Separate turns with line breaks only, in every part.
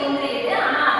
Công?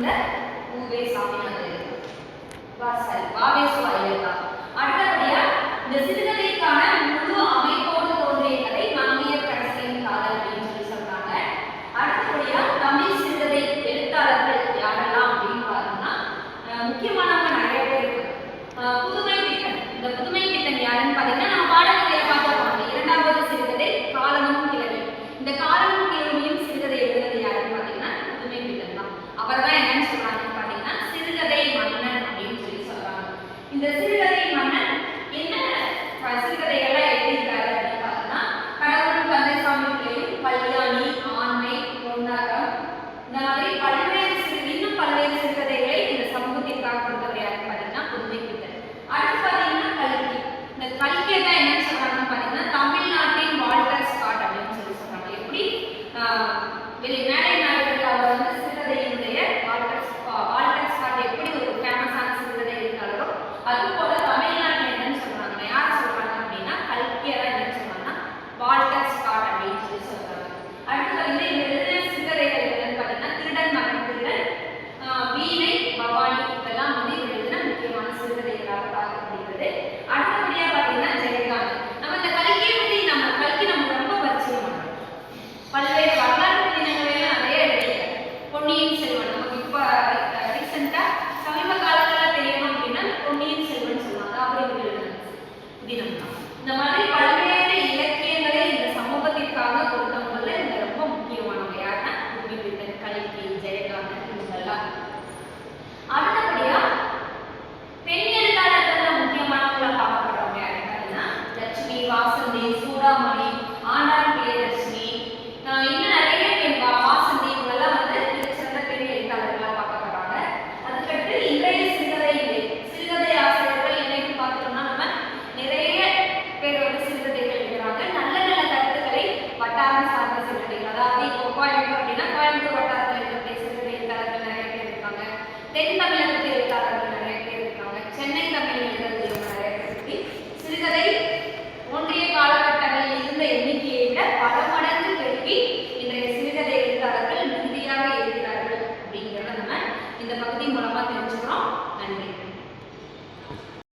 உள்ள ஊவே சாமியானது வாசல் வாவே சுவாயிலா அடுத்தபடியா இந்த